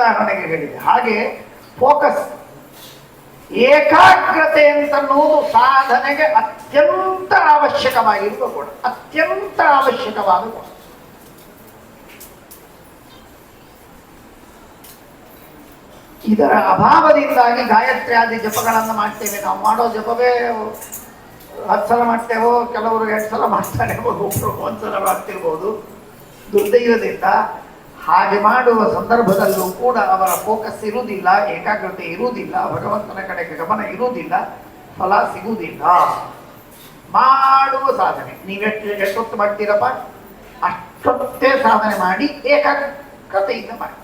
ಉದಾಹರಣೆಗೆ ಹೇಳಿದೆ. ಹಾಗೆ ಫೋಕಸ್ ಏಕಾಗ್ರತೆ ಅಂತನ್ನುವುದು ಸಾಧನೆಗೆ ಅತ್ಯಂತ ಅವಶ್ಯಕವಾಗಿರುವ ಗುಣ. ಅತ್ಯಂತ ಅವಶ್ಯಕವಾದ ಗುಣ. ಇದರ ಅಭಾವದಿಂದಾಗಿ ಗಾಯತ್ರಿ ಆದಿ ಜಪಗಳನ್ನು ಮಾಡ್ತೇವೆ. ನಾವು ಮಾಡೋ ಜಪವೇ ಹತ್ತು ಸಲ ಮಾಡ್ತೇವೋ, ಕೆಲವರು ಎರಡು ಸಲ ಮಾಡ್ತಾರೆ ಒಬ್ಬರು ಮಾಡ್ತಿರ್ಬೋದು. ದುರ್ದೈವದಿಂದ ಹಾಗೆ ಮಾಡುವ ಸಂದರ್ಭದಲ್ಲೂ ಕೂಡ ಅವರ ಫೋಕಸ್ ಇರುವುದಿಲ್ಲ, ಏಕಾಗ್ರತೆ ಇರುವುದಿಲ್ಲ, ಭಗವಂತನ ಕಡೆಗೆ ಗಮನ ಇರುವುದಿಲ್ಲ, ಫಲ ಸಿಗುವುದಿಲ್ಲ. ಮಾಡುವ ಸಾಧನೆ. ನೀವೆಷ್ಟು ಎಷ್ಟೊತ್ತು ಮಾಡ್ತೀರಪ್ಪ? ಅಷ್ಟೊತ್ತೇ ಸಾಧನೆ ಮಾಡಿ, ಏಕಾಗ್ರತೆಯಿಂದ ಮಾಡಿ.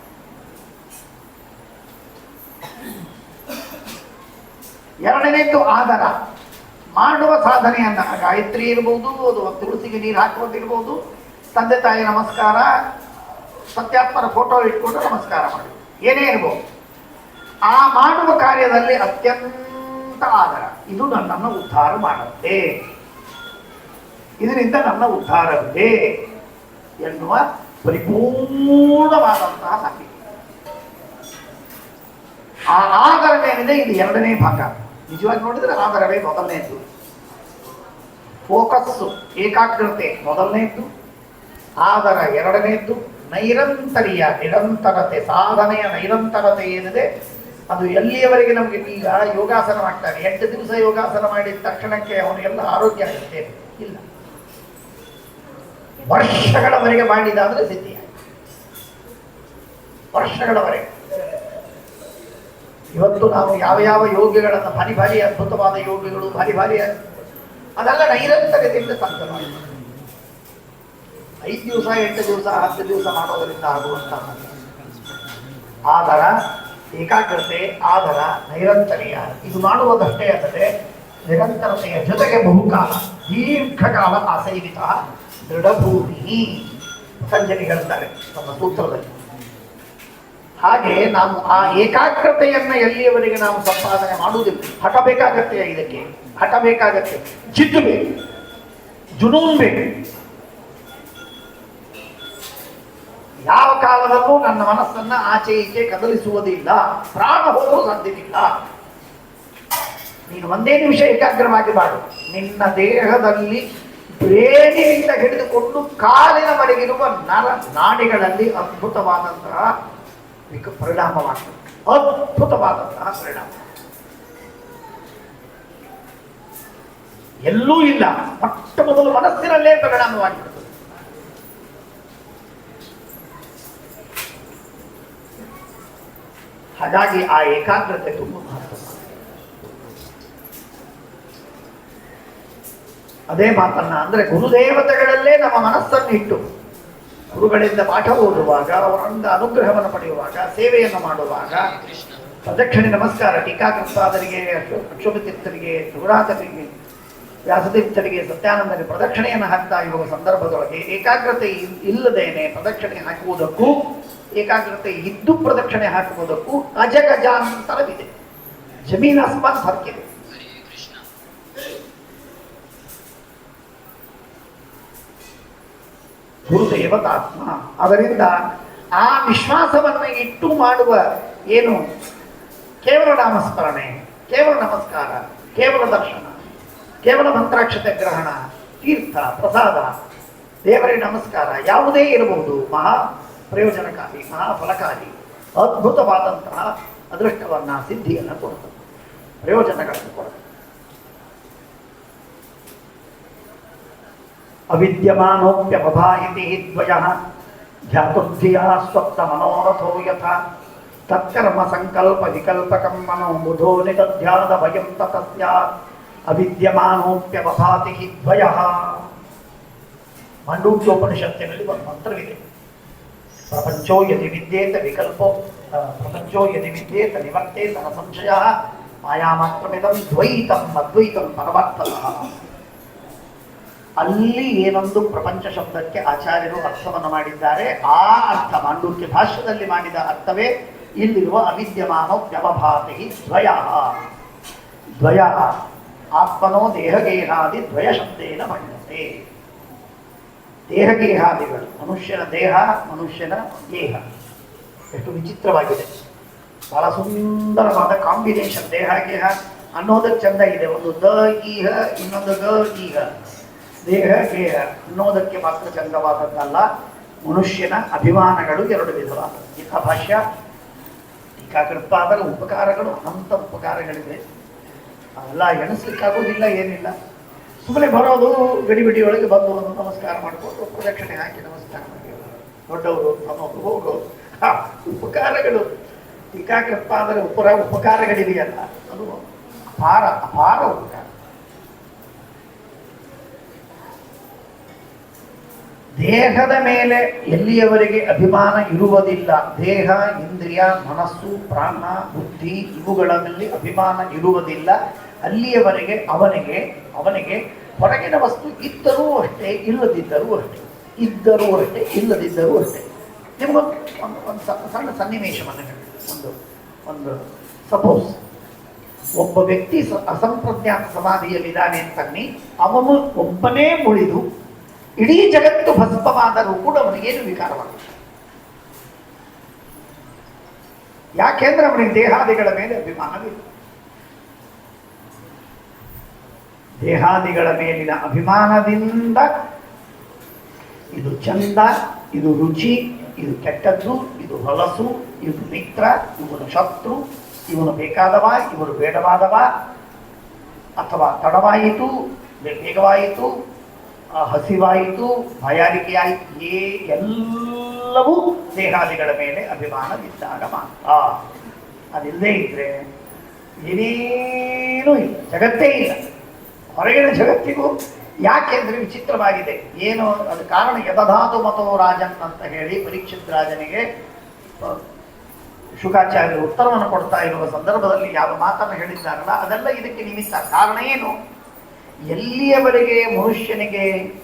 ಎರಡನೇದ್ದು ಆಧಾರ ಮಾಡುವ ಸಾಧನೆಯನ್ನ ಗಾಯತ್ರಿ ಇರ್ಬೋದು ಅದು ತುಳಸಿಗೆ ನೀರು ಹಾಕುವುದಿರ್ಬೋದು ತಂದೆ ತಾಯಿ ನಮಸ್ಕಾರ ಸತ್ಯಾತ್ಮರ ಫೋಟೋ ಇಟ್ಕೊಂಡು ನಮಸ್ಕಾರ ಮಾಡಿ. ಏನೇ ಇರ್ಬೋದು. ಆ ಮಾಡುವ ಕಾರ್ಯದಲ್ಲಿ ಅತ್ಯಂತ ಆದರ ಇದು ನನ್ನನ್ನು ಉದ್ಧಾರ ಮಾಡುತ್ತೆ ಇದರಿಂದ ನನ್ನ ಉದ್ಧಾರವಿದೆ ಎನ್ನುವ ಪರಿಪೂರ್ಣವಾದಂತಹ ನಂಬಿಕೆ ಆ ಆಧಾರವೇನಿದೆ? ಇದು ಎರಡನೇ ಭಾಗ. ನಿಜವಾಗಿ ನೋಡಿದ್ರೆ ಆಧಾರವೇ ಮೊದಲನೇದ್ದು. ಫೋಕಸ್ಸು ಏಕಾಗ್ರತೆ ಮೊದಲನೇದ್ದು. ಆಧಾರ ಎರಡನೇದ್ದು. ನೈರಂತರ್ಯ ನಿರಂತರತೆ, ಸಾಧನೆಯ ನೈರಂತರತೆ ಏನಿದೆ, ಅದು ಎಲ್ಲಿಯವರೆಗೆ ನಮಗೆ ಈಗ ಯೋಗಾಸನ ಮಾಡ್ತಾರೆ? ಎಂಟು ದಿವಸ ಯೋಗಾಸನ ಮಾಡಿದ ತಕ್ಷಣಕ್ಕೆ ಅವನಿಗೆಲ್ಲ ಆರೋಗ್ಯ ಆಗುತ್ತೆ ಇಲ್ಲ. ವರ್ಷಗಳವರೆಗೆ ಮಾಡಿದಾದ್ರೆ ಸಿದ್ಧಿ ವರ್ಷಗಳವರೆಗೆ. ಇವತ್ತು ನಾವು ಯಾವ ಯಾವ ಯೋಗಿಗಳನ್ನು, ಭಾರಿ ಭಾರಿ ಅದ್ಭುತವಾದ ಯೋಗಿಗಳು, ಭಾರಿ ಭಾರಿ ಅದೆಲ್ಲ ನೈರಂತರ್ಯದಿಂದ ಸಾಧ್ಯ ಮಾಡಿ ಐದು ದಿವಸ, ಎಂಟು ದಿವಸ, ಹತ್ತು ದಿವಸ ಮಾಡೋದರಿಂದ ಆಗುವಂತಹ ಆಧಾರ ಏಕಾಗ್ರತೆ ಆಧಾರ ನೈರಂತರ್ಯ. ಇದು ಮಾಡುವುದಷ್ಟೇ ಅಲ್ಲದೆ ನಿರಂತರತೆಯ ಜೊತೆಗೆ ಬಹುಕಾಲ, ದೀರ್ಘಕಾಲ ಆಸೈವಿತ ದೃಢಭೂಮಿ ಸಂಜನೆ ಹೇಳ್ತಾರೆ ನಮ್ಮ ಸೂತ್ರದಲ್ಲಿ. ಹಾಗೆ ನಾವು ಆ ಏಕಾಗ್ರತೆಯನ್ನ ಎಲ್ಲಿಯವರೆಗೆ ನಾವು ಸಂಪಾದನೆ ಮಾಡುವುದಿಲ್ಲ? ಹಠ ಬೇಕಾಗತ್ತೆ ಇದಕ್ಕೆ. ಹಠ ಬೇಕಾಗತ್ತೆ ಜಿದ್ದು ಬೇಕು ಜುನೂನ್ ಬೇಕು ಯಾವ ಕಾಲದಲ್ಲೂ ನನ್ನ ಮನಸ್ಸನ್ನ ಆಚೆ ಈಚೆ ಕದಲಿಸುವುದಿಲ್ಲ. ಪ್ರಾಣ ಹೋಗುವ ಸಾಧ್ಯವಿಲ್ಲ ನೀನು ಒಂದೇ ನಿಮಿಷ ಏಕಾಗ್ರವಾಗಿ ಮಾಡು ನಿನ್ನ ದೇಹದಲ್ಲಿ ಬ್ರೇನಿನಿಂದ ಹಿಡಿದುಕೊಂಡು ಕಾಲಿನ ಮಡಗಿರುವ ನರ ನಾಡಿಗಳಲ್ಲಿ ಅದ್ಭುತವಾದಂತಹ ವಿಕ ಪರಿಣಾಮವಾಗ್ತದೆ ಅದ್ಭುತವಾದಂತಹ ಪರಿಣಾಮ. ಎಲ್ಲೂ ಇಲ್ಲ. ಮೊಟ್ಟ ಮೊದಲು ಮನಸ್ಸಿನಲ್ಲೇ ಪರಿಣಾಮವಾಗಿರ್ತದೆ ಹಾಗಾಗಿ ಆ ಏಕಾಗ್ರತೆ ತುಂಬ ಮಹತ್ವ ಅದೇ ಮಾತನ್ನ ಅಂದ್ರೆ ಗುರುದೇವತೆಗಳಲ್ಲೇ ನಮ್ಮ ಮನಸ್ಸನ್ನು ಇಟ್ಟು ಗುರುಗಳಿಂದ ಪಾಠ ಓದುವಾಗ ಅವರಿಂದ ಅನುಗ್ರಹವನ್ನು ಪಡೆಯುವಾಗ, ಸೇವೆಯನ್ನು ಮಾಡುವಾಗ, ಪ್ರದಕ್ಷಿಣೆ ನಮಸ್ಕಾರ ಟೀಕಾಕೃತಾದರಿಗೆ ಅಕ್ಷೋಭತೀರ್ಥರಿಗೆ ಸುಗುಣಾತರಿಗೆ ವ್ಯಾಸತೀರ್ಥರಿಗೆ, ಸತ್ಯಾನಂದರಿಗೆ ಪ್ರದಕ್ಷಿಣೆಯನ್ನು ಹಾಕ್ತಾ ಇರುವ ಸಂದರ್ಭದೊಳಗೆ ಏಕಾಗ್ರತೆ ಇಲ್- ಇಲ್ಲದೇನೆ ಪ್ರದಕ್ಷಿಣೆ ಹಾಕುವುದಕ್ಕೂ ಏಕಾಗ್ರತೆ ಇದ್ದು ಪ್ರದಕ್ಷಿಣೆ ಹಾಕುವುದಕ್ಕೂ ಅಜಗಜಾಂತರವಿದೆ ಜಮೀನ್ ಅಸ್ಮಾನ್ ಫರ್ಕಿದೆ ಗುರುದೇವತಾತ್ಮ ಅದರಿಂದ ಆ ವಿಶ್ವಾಸವನ್ನು ಇಟ್ಟು ಮಾಡುವ ಏನು? ಕೇವಲ ನಾಮಸ್ಮರಣೆ, ಕೇವಲ ನಮಸ್ಕಾರ, ಕೇವಲ ದರ್ಶನ, ಕೇವಲ ಮಂತ್ರಾಕ್ಷತೆ ಗ್ರಹಣ, ತೀರ್ಥ, ಪ್ರಸಾದ, ದೇವರಿಗೆ ನಮಸ್ಕಾರ ಯಾವುದೇ ಇರಬಹುದು. ಮಹಾ ಪ್ರಯೋಜನಕಾರಿ ಮಹಾ ಫಲಕಾರಿ ಅದ್ಭುತವಾದಂತಹ ಅದೃಷ್ಟವನ್ನ ಸಿದ್ಧಿಯನ್ನು ಕೊಡುತ್ತದೆ ಪ್ರಯೋಜನಗಳನ್ನು ಕೊಡುತ್ತದೆ ಅವಿದ್ಯಮಾನೋಪ್ಯಪಭಾಯಿತಿ ದ್ವಯ ಧ್ಯಾತುರ್ಧಿಯ ಸ್ವಪ್ತ ಮನೋರಥೋ ಯಥಾ ತತ್ಕರ್ಮ ಸಂಕಲ್ಪ ವಿಕಲ್ಪಕಂ ಮನೋ ಬುಧೋ ನಿದಧ್ಯಾದ ಭಯಂ ತತ ಸ್ಯಾತ್ ಅವಿದ್ಯಮಾನೋಪ್ಯಪಭಾತಿ ದ್ವಯ ಮಾಂಡೂಕ್ಯೋಪನಿಷತ್ತಿನಲ್ಲಿ ಒಂದು ಮಂತ್ರವಿದೆ ಪ್ರಪಂಚೋ ಯದಿ ವಿದ್ಯೇತ ವಿಕಲ್ಪೋ ಪ್ರಪಂಚೋ ಯದಿ ವಿದ್ಯೇತ ನಿವರ್ತೇತ ಸಂಶಯ ಮಾಯಾ ಮಾತ್ರಮಿದಂ ದ್ವೈತಂ ಅದ್ವೈತಂ ಪರಮಾರ್ಥತಃ ಅಲ್ಲಿ ಏನೊಂದು ಪ್ರಪಂಚ ಶಬ್ದಕ್ಕೆ ಆಚಾರ್ಯರು ಅರ್ಥವನ್ನು ಮಾಡಿದ್ದಾರೆ, ಆ ಅರ್ಥ ಮಾಂಡೂಕ್ಯ ಭಾಷ್ಯದಲ್ಲಿ ಮಾಡಿದ ಅರ್ಥವೇ ಇಲ್ಲಿರುವ ಅವಿದ್ಯಮಾನ ವ್ಯವಭಾತಿ ದ್ವಯ. ದ್ವಯ ಆತ್ಮನೋ ದೇಹಗೇಹಾದಿ ದ್ವಯ ಶಬ್ದೇನ ಮಂಡತೆ ದೇಹಗೇಹಾದಿಗಳು ಮನುಷ್ಯನ ದೇಹ ಮನುಷ್ಯನ ದೇಹ. ಎಷ್ಟು ವಿಚಿತ್ರವಾಗಿದೆ. ಬಹಳ ಸುಂದರವಾದ ಕಾಂಬಿನೇಷನ್ ದೇಹ ಗೇಹ ಅನ್ನೋದಕ್ಕೆ ಚಂದ ಇದೆ. ಒಂದು ದ ಗೀಹ ಇನ್ನೊಂದು ಗ ಗೀಹ ದೇಹ ಗೇಹ ಅನ್ನೋದಕ್ಕೆ ಮಾತ್ರ ಚಂದವಾದದ್ದಲ್ಲ, ಮನುಷ್ಯನ ಅಭಿಮಾನಗಳು ಎರಡು ವಿಧವಾದ ಇಂಥ ಭಾಷ್ಯ ಟೀಕಾಕೃತ್ಪಾದರ ಉಪಕಾರಗಳು, ಅನಂತ ಉಪಕಾರಗಳಿವೆ. ಅವೆಲ್ಲ ಎಣಿಸ್ಲಿಕ್ಕಾಗೋದಿಲ್ಲ, ಏನಿಲ್ಲ. ಸುಮ್ಮನೆ ಬರೋದು ಗಡಿಬಿಡಿ ಒಳಗೆ ಬಂದು ಒಂದು ನಮಸ್ಕಾರ ಮಾಡಿಕೊಂಡು ಪ್ರದಕ್ಷಿಣೆ ಹಾಕಿ ನಮಸ್ಕಾರ ಮಾಡಿ. ದೊಡ್ಡವರು ಅನ್ನೋದು ಹೋಗೋದು ಉಪಕಾರಗಳು. ಅಂದರೆ ಉಪರ ಉಪಕಾರಗಳಿದೆಯಲ್ಲ, ಅದು ಅಪಾರ ಅಪಾರ ಉಪಕಾರ. ದೇಹದ ಮೇಲೆ ಎಲ್ಲಿಯವರೆಗೆ ಅಭಿಮಾನ ಇರುವುದಿಲ್ಲ, ದೇಹ, ಇಂದ್ರಿಯ, ಮನಸ್ಸು, ಪ್ರಾಣ, ಬುದ್ಧಿ ಇವುಗಳಲ್ಲಿ ಅಭಿಮಾನ ಇರುವುದಿಲ್ಲ, ಅಲ್ಲಿಯವರೆಗೆ ಅವನಿಗೆ ಅವನಿಗೆ ಹೊರಗಿನ ವಸ್ತು ಇದ್ದರೂ ಅಷ್ಟೇ, ಇಲ್ಲದಿದ್ದರೂ ಅಷ್ಟೇ, ಇದ್ದರೂ ಅಷ್ಟೇ, ಇಲ್ಲದಿದ್ದರೂ ಅಷ್ಟೇ. ನಿಮಗೊಂದು ಒಂದು ಒಂದು ಸಣ್ಣ ಸನ್ನಿವೇಶವನ್ನು ಒಂದು ಒಂದು ಸಪೋಸ್ ಒಬ್ಬ ವ್ಯಕ್ತಿ ಅಸಂಪ್ರಜ್ಞಾತ ಸಮಾಧಿಯಲ್ಲಿದ್ದಾನೆ ಅಂತನ್ನಿ, ಅವನು ಒಬ್ಬನೇ ಮುಳಿದು ಇಡೀ ಜಗತ್ತು ಭಸ್ಮವಾದರೂ ಕೂಡ ಅವನಿಗೇನು ವಿಕಾರವಾಗುತ್ತೆ ಯಾಕೆಂದ್ರೆ ಅವನಿಗೆ ದೇಹಾದಿಗಳ ಮೇಲೆ ಅಭಿಮಾನವಿಲ್ಲ. ದೇಹಾದಿಗಳ ಮೇಲಿನ ಅಭಿಮಾನದಿಂದ ಇದು ಚಂದ, ಇದು ರುಚಿ, ಇದು ಕೆಟ್ಟದ್ದು, ಇದು ಹೊಲಸು, ಇದು ಮಿತ್ರ, ಇವನು ಶತ್ರು, ಇವನು ಬೇಕಾದವ, ಇವನು ಬೇಡವಾದವ, ಅಥವಾ ತಡವಾಯಿತು ವೇಗವಾಯಿತು ಹಸಿವಾಯಿತು, ಭಯಾರಿಕೆಯಾಯಿತು, ಏ ಎಲ್ಲವೂ ದೇಹಾದಿಗಳ ಮೇಲೆ ಅಭಿಮಾನವಿದ್ದಾಗ ಮಾತ್ರ. ಅದಿಲ್ಲದೆ ಇದ್ರೆ ಏನೇನೂ ಇಲ್ಲ, ಜಗತ್ತೇ ಇಲ್ಲ. ಹೊರಗಿನ ಜಗತ್ತಿಗೂ ಯಾಕೆಂದ್ರೆ ವಿಚಿತ್ರವಾಗಿದೆ. ಏನು, ಅದು ಕಾರಣ ಯದಧಾತು ಮತೋ ರಾಜನ್ ಅಂತ ಹೇಳಿ ಪರೀಕ್ಷಿತ್ ರಾಜನಿಗೆ ಶುಕಾಚಾರ್ಯರು ಉತ್ತರವನ್ನು ಕೊಡ್ತಾ ಇರುವ ಸಂದರ್ಭದಲ್ಲಿ ಯಾವ ಮಾತನ್ನು ಹೇಳಿದ್ದಾರಲ್ಲ, ಅದೆಲ್ಲ ಇದಕ್ಕೆ ನಿಮಿತ್ತ. ಕಾರಣ ಏನು? ಎಲ್ಲಿಯವರೆಗೆ ಮನುಷ್ಯನಿಗೆ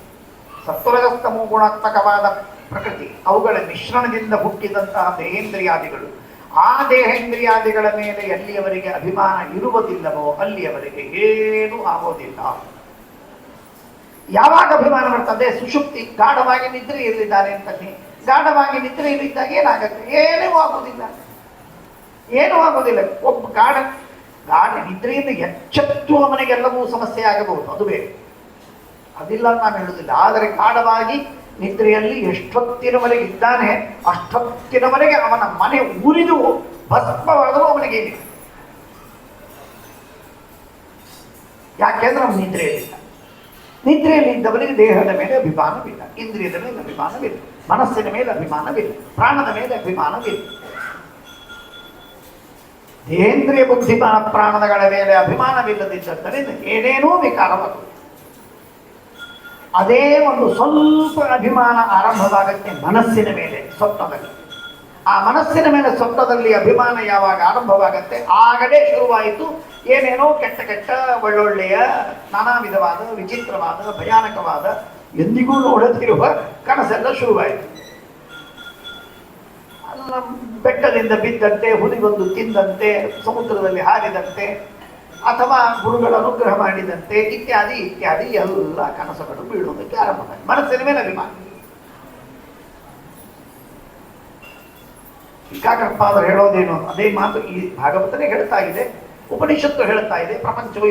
ಸತ್ವರಜಸ್ತಮೋ ಗುಣಾತ್ಮಕವಾದ ಪ್ರಕೃತಿ, ಅವುಗಳ ಮಿಶ್ರಣದಿಂದ ಹುಟ್ಟಿದಂತಹ ದೇಹೇಂದ್ರಿಯಾದಿಗಳು, ಆ ದೇಹೇಂದ್ರಿಯಾದಿಗಳ ಮೇಲೆ ಎಲ್ಲಿಯವರೆಗೆ ಅಭಿಮಾನ ಇರುವುದಿಲ್ಲವೋ ಅಲ್ಲಿಯವರೆಗೆ ಏನೂ ಆಗೋದಿಲ್ಲ. ಯಾವಾಗ ಅಭಿಮಾನ ಬರ್ತದೆ? ಸುಷುಪ್ತಿ, ಗಾಢವಾಗಿ ನಿದ್ರೆಯಲ್ಲಿದ್ದಾರೆ ಅಂತಲ್ಲಿ ಗಾಢವಾಗಿ ನಿದ್ರೆಯಲ್ಲಿದ್ದಾಗ ಏನಾಗುತ್ತೆ? ಏನೂ ಆಗೋದಿಲ್ಲ. ಏನೂ ಆಗೋದಿಲ್ಲ. ಒಬ್ಬ ಗಾಢ ಗಾಢ ನಿದ್ರೆಯಿಂದ ಎಚ್ಚೆತ್ತು ಅವನಿಗೆಲ್ಲವೂ ಸಮಸ್ಯೆ ಆಗಬಹುದು. ಅದು ಬೇರೆ. ಅದಿಲ್ಲ ನಾನು ಹೇಳುದಿಲ್ಲ. ಆದರೆ ಗಾಢವಾಗಿ ನಿದ್ರೆಯಲ್ಲಿ ಎಷ್ಟೊತ್ತಿನವರೆಗೆ ಇದ್ದಾನೆ, ಅಷ್ಟೊತ್ತಿನವರೆಗೆ ಅವನ ಮನೆ ಉರಿದು ಭಸ್ಮವಾದರೂ ಅವನಿಗೇನಿಲ್ಲ ಯಾಕೆಂದ್ರೆ ಅವನು ನಿದ್ರೆಯಲ್ಲಿಲ್ಲ ನಿದ್ರೆಯಲ್ಲಿ ಇದ್ದವನಿಗೆ ದೇಹದ ಮೇಲೆ ಅಭಿಮಾನವಿಲ್ಲ. ಇಂದ್ರಿಯದ ಮೇಲೆ ಅಭಿಮಾನವಿಲ್ಲ. ಮನಸ್ಸಿನ ಮೇಲೆ ಅಭಿಮಾನವಿಲ್ಲ. ಪ್ರಾಣದ ಮೇಲೆ ಅಭಿಮಾನವಿಲ್ಲ. ದೇಹೇಂದ್ರಿಯ ಬುದ್ಧಿಮಾನ ಪ್ರಾಣಗಳ ಮೇಲೆ ಅಭಿಮಾನವಿಲ್ಲದಿದ್ದರಿಂದ ಏನೇನೋ ವಿಕಾರವಾಗುವುದು. ಅದೇ ಒಂದು ಸ್ವಲ್ಪ ಅಭಿಮಾನ ಆರಂಭವಾಗುತ್ತೆ ಮನಸ್ಸಿನ ಮೇಲೆ ಸ್ವಪ್ನದಲ್ಲಿ ಆ ಮನಸ್ಸಿನ ಮೇಲೆ ಸ್ವಪ್ನದಲ್ಲಿ ಅಭಿಮಾನ ಯಾವಾಗ ಆರಂಭವಾಗುತ್ತೆ, ಆಗಲೇ ಶುರುವಾಯಿತು, ಏನೇನೋ ಕೆಟ್ಟ ಕೆಟ್ಟ ಒಳ್ಳೊಳ್ಳೆಯ ನಾನಾ ವಿಧವಾದ, ವಿಚಿತ್ರವಾದ, ಭಯಾನಕವಾದ, ಎಂದಿಗೂ ನೋಡದಿರುವ ಕನಸೆಲ್ಲ ಶುರುವಾಯಿತು. ಬೆಟ್ಟದಿಂದ ಬಿದ್ದಂತೆ, ಹುಲಿಗೊಂದು ತಿಂದಂತೆ, ಸಮುದ್ರದಲ್ಲಿ ಹಾರಿದಂತೆ, ಅಥವಾ ಗುರುಗಳ ಅನುಗ್ರಹ ಮಾಡಿದಂತೆ, ಇತ್ಯಾದಿ ಇತ್ಯಾದಿ ಎಲ್ಲ ಕನಸುಗಳು ಬೀಳುವುದಕ್ಕೆ ಆರಂಭ ಮನಸ್ಸಿನ ಮೇಲೆ ಅಭಿಮಾನ. ಅವರು ಹೇಳೋದೇನು? ಅದೇ ಮಾತು ಈ ಭಾಗವತನೇ ಹೇಳ್ತಾ ಇದೆ, ಉಪನಿಷತ್ತು ಹೇಳ್ತಾ ಇದೆ, ಪ್ರಪಂಚವೂ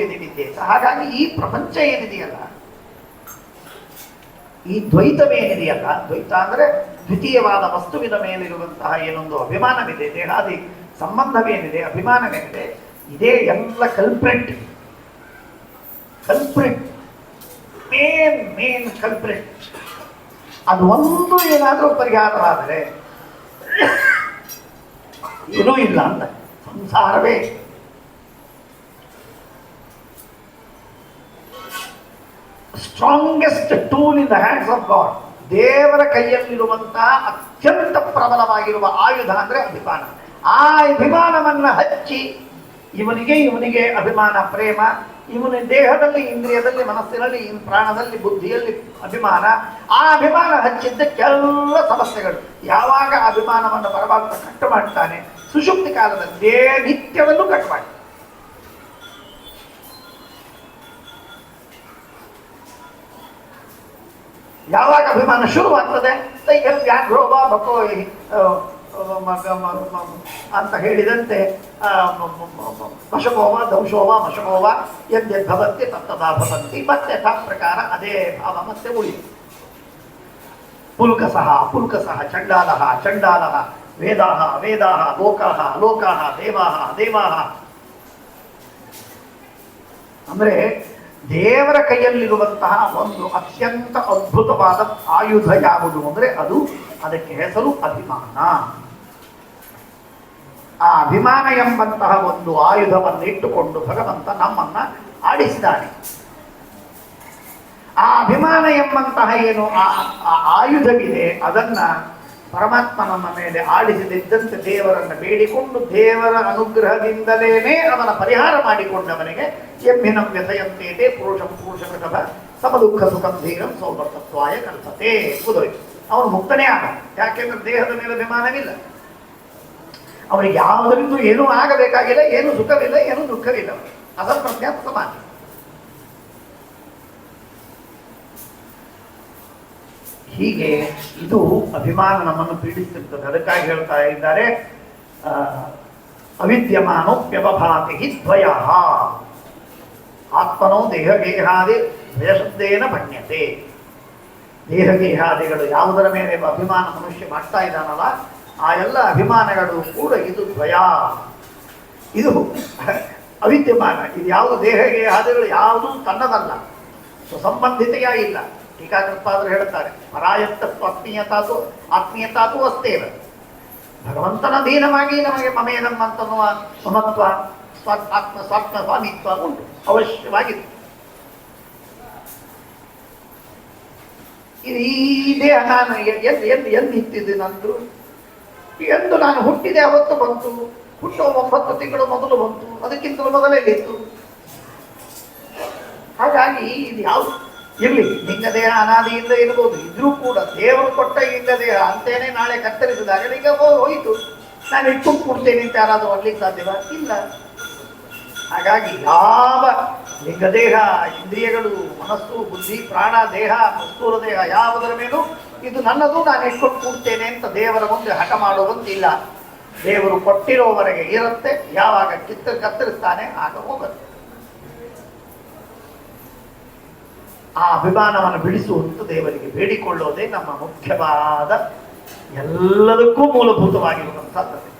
ಅಂತ ಹಾಗಾಗಿ ಈ ಪ್ರಪಂಚ ಏನಿದೆಯಲ್ಲ, ಈ ದ್ವೈತವೇನಿದೆಯಲ್ಲ ದ್ವೈತ ಅಂದ್ರೆ ದ್ವಿತೀಯವಾದ ವಸ್ತುವಿನ ಮೇಲಿರುವಂತಹ ಏನೊಂದು ಅಭಿಮಾನವಿದೆ, ದೇಹಾದಿ ಸಂಬಂಧವೇನಿದೆ, ಅಭಿಮಾನವೇನಿದೆ, ಇದೇ ಎಲ್ಲ ಕಲ್ಪ್ರೆಂಟ್ ಕಲ್ಪ್ರೆಂಟ್ ಮೇನ್ ಮೇನ್ ಕಲ್ಪ್ರೆಂಟ್ ಅದು ಒಂದು ಏನಾದರೂ ಪರಿಹಾರವಾದರೆ, ಏನೂ ಇಲ್ಲ ಅಂತ, ಸಂಸಾರವೇ. Strongest tool in the hands of God ದೇವರ ಕೈಯಲ್ಲಿರುವಂತಹ ಅತ್ಯಂತ ಪ್ರಬಲವಾಗಿರುವ ಆಯುಧ ಅಂದ್ರೆ ಅಭಿಮಾನ. ಆ ಅಭಿಮಾನವನ್ನ ಹಚ್ಚಿ ಇವನಿಗೆ ಇವನಿಗೆ ಅಭಿಮಾನ, ಪ್ರೇಮ, ಇವನ ದೇಹದಲ್ಲಿ, ಇಂದ್ರಿಯದಲ್ಲಿ, ಮನಸ್ಸಿನಲ್ಲಿ ಪ್ರಾಣದಲ್ಲಿ, ಬುದ್ಧಿಯಲ್ಲಿ ಅಭಿಮಾನ. ಆ ಅಭಿಮಾನ ಹಚ್ಚಿದ್ದಕ್ಕೆಲ್ಲ ಸಮಸ್ಯೆಗಳು. ಯಾವಾಗ ಅಭಿಮಾನವನ್ನು ಪರಮಾತ್ಮ ಕಟ್ಟು ಮಾಡ್ತಾನೆ? ಸುಶುಕ್ತಿ ಕಾಲದಲ್ಲಿ. ನಿತ್ಯವನ್ನು ಕಟ್ ಮಾಡಿ. ಯಾವಾಗ ಅಭಿಮಾನ ಶುರುವಾಗ್ತದೆ? ತೈಗಲ್ ವ್ಯಾಘ್ರೋಬ ಬಕೋ ಅಂತ ಹೇಳಿದಂತೆ ಮಶಕೋವ, ದೌಶೋವ ಮಶಭೋವ ಯದ್ಯದ್ ಭವಂತಿ ತತ್ತದಾ ಭವಂತಿ ಮತ್ತೆ ತಾ ಪ್ರಕಾರ ಅದೇ ಭಾವ ಮತ್ತೆ ಉಳಿ ಪುಲ್ಕಸಃ ಪುಲ್ಕಸಃ ಚಂಡಾಲಃ ಚಂಡಾಲಃ ವೇದಾಹ ವೇದಾಹ, ಲೋಕಾಹ ಲೋಕಾಹ, ದೇವಾಹ ದೇವಾಹ. ಅಂದ್ರೆ ದೇವರ ಕೈಯಲ್ಲಿರುವಂತಹ ಒಂದು ಅತ್ಯಂತ ಅದ್ಭುತವಾದ ಆಯುಧ ಯಾವುದು ಅಂದ್ರೆ ಅದು ಅದಕ್ಕೆ ಹೆಸರು ಅಭಿಮಾನ. ಆ ಅಭಿಮಾನ ಎಂಬಂತಹ ಒಂದು ಆಯುಧವನ್ನು ಇಟ್ಟುಕೊಂಡು ಭಗವಂತ ನಮ್ಮನ್ನ ಆಡಿಸಿದ್ದಾನೆ ಆ ಅಭಿಮಾನ ಎಂಬಂತಹ ಏನು ಆ ಆಯುಧವಿದೆ, ಅದನ್ನ ಪರಮಾತ್ಮ ನಮ್ಮ ಮೇಲೆ ಆಡಿಸದಿದ್ದಂತೆ ದೇವರನ್ನು ಬೇಡಿಕೊಂಡು ದೇವರ ಅನುಗ್ರಹದಿಂದಲೇನೆ ಅವನ ಪರಿಹಾರ ಮಾಡಿಕೊಂಡವನಿಗೆ ಎಮ್ಮಿನ ವ್ಯಥಯಂತೇತೆ ಪುರುಷಂ ಪುರುಷ ಕೃಷಭ ಸಮ ದುಃಖ ಸುಖಂ ಧೀರಂ ಸೌಭರ್ತತ್ವಾಯ ಕಲ್ಪತೆ ಅವನು ಮುಕ್ತನೇ ಆಗ ಯಾಕೆಂದ್ರೆ ದೇಹದ ಮೇಲೆ ಅಭಿಮಾನವಿಲ್ಲ ಅವನಿಗೆ ಯಾವುದರಿಂದ ಏನೂ ಆಗಬೇಕಾಗಿಲ್ಲ ಏನು ಸುಖವಿಲ್ಲ ಏನು ದುಃಖವಿಲ್ಲ ಅದರ ಅಸಂಪ್ರಜ್ಞಾತ ಸಮಾನ ಹೀಗೆ ಇದು ಅಭಿಮಾನ ನಮ್ಮನ್ನು ಪೀಡಿಸುತ್ತದೆ. ಅದಕ್ಕಾಗಿ ಹೇಳ್ತಾ ಇದ್ದಾರೆ ಆ, ಅವಿದ್ಯಮಾನೋ ವ್ಯವಭಾತಿ ಹಿ ದ್ವಯ ಆತ್ಮನೋ ದೇಹಗೇಹಾದಿ ದ್ವಯಶಬ್ದೇನ ಪಣ್ಯತೆ ದೇಹಗೇಹಾದಿಗಳು ಯಾವುದರ ಮೇಲೆ ಅಭಿಮಾನ ಮನುಷ್ಯ ಮಾಡ್ತಾ ಇದ್ದಾನಲ್ಲ, ಆ ಎಲ್ಲ ಅಭಿಮಾನಗಳು ಕೂಡ ಇದು ದ್ವಯ. ಇದು ಅವಿದ್ಯಮಾನ. ಇದು ಯಾವುದು ದೇಹಗೇಹಾದಿಗಳು ಯಾವುದೂ ತನ್ನದಲ್ಲ. ಸ್ವಸಂಬಂಧಿತೆಯ ಇಲ್ಲ ಟೀಕಾಕೃತ್ಪಾದರು ಹೇಳ್ತಾರೆ ಪರಾಯತ್ವ ಆತ್ಮೀಯತಾತು ಆತ್ಮೀಯತಾತು ಅಷ್ಟೇ ಭಗವಂತನ ಅಧೀನವಾಗಿ ನಮಗೆ ಮಮೇನಂ ಅಂತನ್ನುವ ಸಮತ್ವ ಆತ್ಮ ಸ್ವಾತ್ಮ ಸ್ವಾಮಿತ್ವ ಉಂಟು. ಅವಶ್ಯವಾಗಿತ್ತು. ಇದು ಈ ದೇಹ ನಾನು ಎಲ್ಲಿ ಎಲ್ಲಿ ಎಲ್ಲಿ ಇತ್ತಿದ್ದು ನಂದು? ಎಂದು ನಾನು ಹುಟ್ಟಿದೆ, ಅವತ್ತು ಬಂತು. ಹುಟ್ಟುವ ಒಂಬತ್ತು ತಿಂಗಳು ಮೊದಲು ಬಂತು. ಅದಕ್ಕಿಂತಲೂ ಮೊದಲೇ ಇತ್ತು. ಹಾಗಾಗಿ ಇದು ಯಾವುದು? ಇರಲಿ ಲಿಂಗ ದೇಹ ಅನಾದಿಯಿಂದ ಇರ್ಬೋದು. ಇದ್ರೂ ಕೂಡ ದೇವರು ಕೊಟ್ಟ ಲಿಂಗ ದೇಹ ಅಂತೇನೆ ನಾಳೆ ಕತ್ತರಿಸಿದಾಗ ಲಿಂಗ ಹೋಯಿತು. ನಾನು ಇಟ್ಟು ಕೊಡ್ತೇನೆ ಅಂತ ಯಾರಾದರೂ ಅನ್ಲಿಕ್ಕೆ ಸಾಧ್ಯವ? ಇಲ್ಲ. ಹಾಗಾಗಿ ಯಾವ ಲಿಂಗದೇಹ, ಇಂದ್ರಿಯಗಳು, ಮನಸ್ಸು, ಬುದ್ಧಿ, ಪ್ರಾಣ, ದೇಹ, ಮಸ್ತೂರ ದೇಹ ಯಾವುದರ ಮೇಲೂ ಇದು ನನ್ನದು, ನಾನು ಇಟ್ಕೊಂಡು ಕೂಡ್ತೇನೆ ಅಂತ ದೇವರ ಮುಂದೆ ಹಠ ಮಾಡುವಂತಿಲ್ಲ. ದೇವರು ಕೊಟ್ಟಿರೋವರೆಗೆ ಇರುತ್ತೆ, ಯಾವಾಗ ಕಿತ್ತ ಕತ್ತರಿಸ್ತಾನೆ, ಆಗ ಹೋಗುತ್ತೆ ಆ ಅಭಿಮಾನವನ್ನು ಬಿಡಿಸುವಂತ ದೇವರಿಗೆ ಬೇಡಿಕೊಳ್ಳೋದೇ ನಮ್ಮ ಮುಖ್ಯವಾದ ಎಲ್ಲದಕ್ಕೂ ಮೂಲಭೂತವಾಗಿರುವಂಥದ್ದು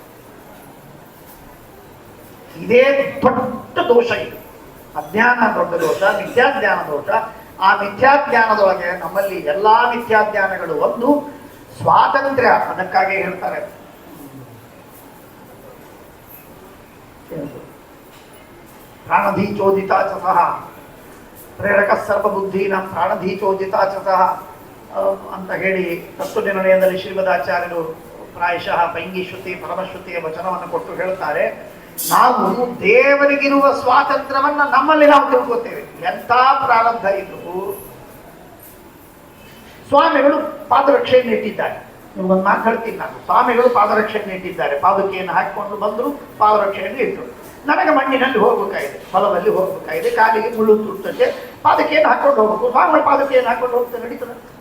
ಇದೇ ದೊಡ್ಡ ದೋಷ ಇದು. ಅಜ್ಞಾನ ದೊಡ್ಡ ದೋಷ ಮಿಥ್ಯಾಜ್ಞಾನ ದೋಷ. ಆ ಮಿಥ್ಯಾಜ್ಞಾನದೊಳಗೆ ನಮ್ಮಲ್ಲಿ ಎಲ್ಲಾ ಮಿಥ್ಯಾಜ್ಞಾನಗಳು ಒಂದು ಸ್ವಾತಂತ್ರ್ಯ ಅದಕ್ಕಾಗಿ ಹೇಳ್ತಾರೆ. ಪ್ರಾಣಧೀಚೋದಿತ ಚ ಸಹ. ಪ್ರೇರಕ ಸರ್ವಬುದ್ಧಿನ ಪ್ರಾಣಧೀಚೋದಿತ ಚ ಅಂತ ಹೇಳಿ ತತ್ವ ನಿರ್ಣಯದಲ್ಲಿ ಶ್ರೀಮದಾಚಾರ್ಯರು ಪ್ರಾಯಶಃ ಪೈಂಗಿ ಶ್ರುತಿ, ಪರಮಶ್ರುತಿಯ ವಚನವನ್ನು ಕೊಟ್ಟು ಹೇಳ್ತಾರೆ. ನಾವು ದೇವರಿಗಿರುವ ಸ್ವಾತಂತ್ರ್ಯವನ್ನ ನಮ್ಮಲ್ಲಿ ನಾವು ತಿಳ್ಕೊತೇವೆ. ಎಂತ ಪ್ರಾರಂಭ ಇದ್ರು ಸ್ವಾಮಿಗಳು ಪಾದರಕ್ಷೆಯನ್ನು ಇಟ್ಟಿದ್ದಾರೆ. ನಿಮ್ಗೊಂದು ಮಾತು ಹೇಳ್ತೀನಿ ನಾನು. ಸ್ವಾಮಿಗಳು ಪಾದರಕ್ಷೆಯನ್ನು ಇಟ್ಟಿದ್ದಾರೆ. ಪಾದಕೆಯನ್ನು ಹಾಕಿಕೊಂಡು ಬಂದರು, ಪಾದರಕ್ಷೆಯನ್ನು ಇಟ್ಟರು. ನನಗೆ ಮಣ್ಣಿನಲ್ಲಿ ಹೋಗ್ಬೇಕಾಗಿದೆ. ಹೊಲದಲ್ಲಿ ಹೋಗ್ಬೇಕಾಗಿದೆ. ಕಾಲಿಗೆ ಮುಳ್ಳು ತುರ್ತದೆ ಪಾದಕೆಯನ್ನು ಹಾಕೊಂಡು ಹೋಗ್ಬೇಕು. ಸ್ವಾಮಿಗಳು ಪಾದಕೆಯನ್ನು ಹಾಕೊಂಡು ಹೋಗ್ತಾರೆ ನಡೀತದೆ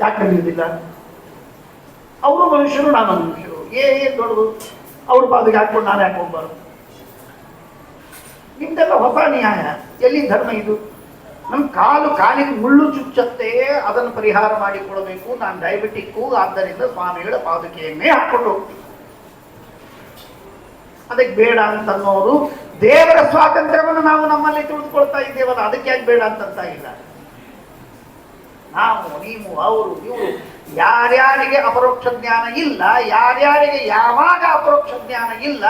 ಯಾಕೆ ನಡೆಯುವುದಿಲ್ಲ? ಅವರು ಮನುಷ್ಯರು, ನಾನು ಮನುಷ್ಯರು. ಏನ್ ದೊಡ್ಡದು. ಅವ್ರ ಪಾದಕ್ಕೆ ಹಾಕೊಂಡು ನಾನು ಯಾಕೆ ಹೋಗ್ಬಾರ್ದು ನಿಮ್ದೆಲ್ಲ ಹೊಸ ನ್ಯಾಯ. ಎಲ್ಲಿ ಧರ್ಮ ಇದು? ನಮ್ಮ ಕಾಲು ಕಾಲಿಗೆ ಮುಳ್ಳು ಚುಚ್ಚತ್ತೆ, ಅದನ್ನು ಪರಿಹಾರ ಮಾಡಿಕೊಡಬೇಕು. ನಾನು ಡಯಾಬಿಟಿಕ್ಕು ಆದ್ದರಿಂದ ಸ್ವಾಮಿಗಳ ಪಾದುಕೆಯನ್ನೇ ಹಾಕೊಂಡು ಹೋಗ್ತೀನಿ. ಅದಕ್ಕೆ ಬೇಡ ಅಂತನ್ನೋರು, ದೇವರ ಸ್ವಾತಂತ್ರ್ಯವನ್ನು ನಾವು ನಮ್ಮಲ್ಲಿ ತಿಳಿದುಕೊಳ್ತಾ ಇದ್ದೇವಲ್ಲ, ಅದಕ್ಕೆ ಯಾಕೆ ಬೇಡ ಅಂತಂತ ಇಲ್ಲ. ನಾವು, ನೀವು, ಅವರು, ಇವರು ಯಾರ್ಯಾರಿಗೆ ಅಪರೋಕ್ಷ ಜ್ಞಾನ ಇಲ್ಲ, ಯಾರ್ಯಾರಿಗೆ ಯಾವಾಗ ಅಪರೋಕ್ಷ ಜ್ಞಾನ ಇಲ್ಲ,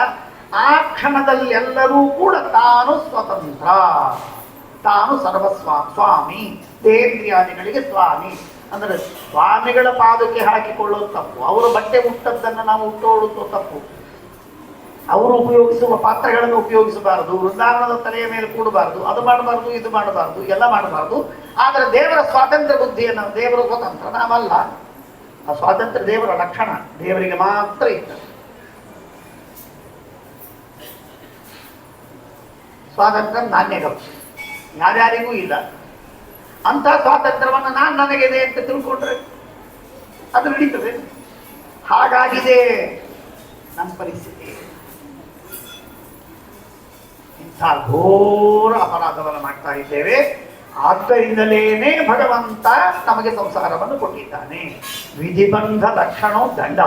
ಆ ಕ್ಷಣದಲ್ಲೆಲ್ಲರೂ ಕೂಡ ತಾನು ಸ್ವತಂತ್ರ. ತಾನು ಸರ್ವಸ್ವಾ, ಸ್ವಾಮಿ ದೇಂದ್ರಿಯಾದಿಗಳಿಗೆ ಸ್ವಾಮಿ. ಅಂದ್ರೆ ಸ್ವಾಮಿಗಳ ಪಾದಕ್ಕೆ ಹಾಕಿಕೊಳ್ಳೋದು ತಪ್ಪು. ಅವರ ಬಟ್ಟೆ ಉಟ್ಟದ್ದನ್ನು ನಾವು ಹುಟ್ಟೋಳುತ್ತೋ ತಪ್ಪು. ಅವರು ಉಪಯೋಗಿಸುವ ಪಾತ್ರೆಗಳನ್ನು ಉಪಯೋಗಿಸಬಾರದು, ವೃಂದಾವನದ ತಲೆಯ ಮೇಲೆ ಕೂಡಬಾರದು, ಅದು ಮಾಡಬಾರದು, ಇದು ಮಾಡಬಾರದು, ಎಲ್ಲ ಮಾಡಬಾರದು. ಆದರೆ ದೇವರ ಸ್ವಾತಂತ್ರ್ಯ ಬುದ್ಧಿಯನ್ನು, ದೇವರ ಸ್ವತಂತ್ರ ನಾವಲ್ಲ. ಆ ಸ್ವಾತಂತ್ರ್ಯ ದೇವರ ಲಕ್ಷಣ, ದೇವರಿಗೆ ಮಾತ್ರ ಇತ್ತು ಸ್ವಾತಂತ್ರ್ಯ ನಾಣ್ಯಗಳು. ಯಾರ್ಯಾರಿಗೂ ಇಲ್ಲ. ಅಂತ ಸ್ವಾತಂತ್ರ್ಯವನ್ನು ನಾನು ನನಗಿದೆ ಅಂತ ತಿಳ್ಕೊಂಡ್ರೆ ಅದು ನಡೀತದೆ. ಹಾಗಾಗಿದೆ ನಮ್ಮ ಪರಿಸ್ಥಿತಿ. ಇಂಥ ಘೋರ ಅಪರಾಧವನ್ನು ಮಾಡ್ತಾ ಇದ್ದೇವೆ. ಆದ್ದರಿಂದಲೇನೆ ಭಗವಂತ ನಮಗೆ ಸಂಸಾರವನ್ನು ಕೊಟ್ಟಿದ್ದಾನೆ. ವಿಧಿಬಂಧ ಲಕ್ಷಣೋ ದಂಡ.